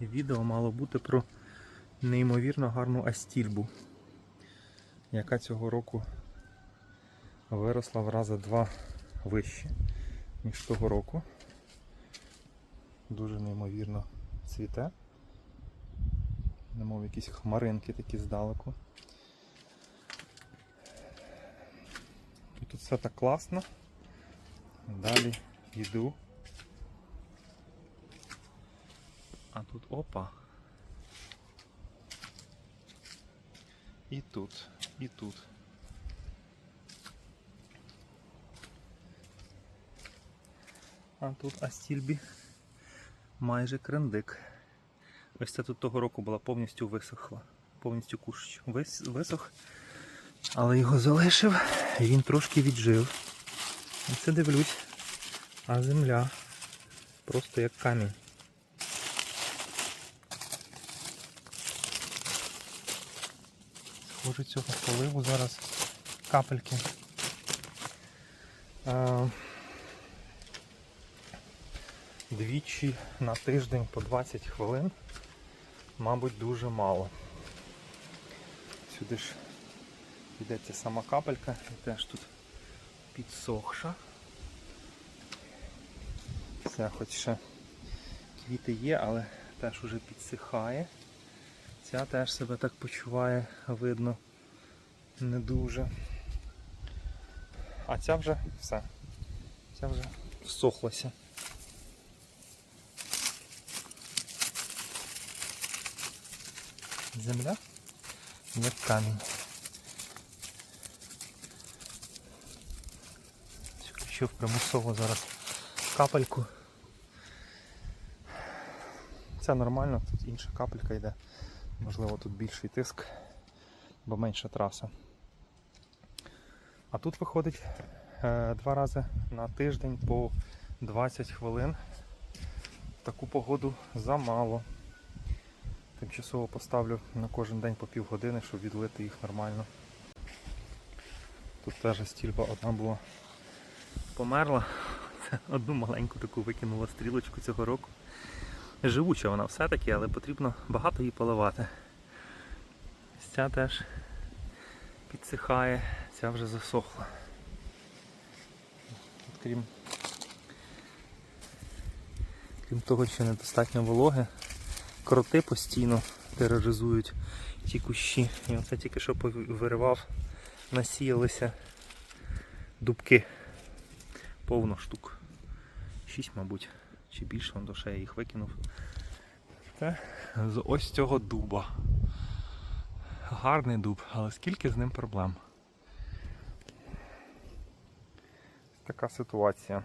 відео мало бути про неймовірно гарну астільбу, яка цього року виросла в рази два вище, ніж того року. Дуже неймовірно цвіте. Немов якісь хмаринки такі здалеку. Тут все так класно. Далі йду. А тут опа. І тут, і тут. А тут Астільбі майже крендик. Ось це тут того року була повністю висохла. Повністю кущ вис, висох. Але його залишив і він трошки віджив. І це дивлюсь. А земля просто як камінь. Схоже цього поливу зараз капельки. Е, Двічі на тиждень по 20 хвилин, мабуть, дуже мало. Сюди ж йдеться сама капелька і теж тут підсохша. Це хоч ще квіти є, але теж уже підсихає. Ця теж себе так почуває, видно, не дуже. А ця вже все. Ця вже всохлася. Земля як камінь. Включив примусово зараз капельку. Це нормально, тут інша капелька йде. Можливо тут більший тиск, бо менша траса. А тут виходить е, два рази на тиждень по 20 хвилин. Таку погоду замало. Тимчасово поставлю на кожен день по півгодини, щоб відлити їх нормально. Тут теж стільба одна була померла. Одну маленьку таку викинула стрілочку цього року. Живуча вона все-таки, але потрібно багато її поливати. Ця теж підсихає, ця вже засохла. Тут, крім, крім того, що недостатньо вологи, кроти постійно тероризують ті кущі. І оце тільки що виривав, насіялися дубки. Повно штук. Шість, мабуть, чи більше, до ще я їх викинув. Це з ось цього дуба. Гарний дуб, але скільки з ним проблем. Така ситуація.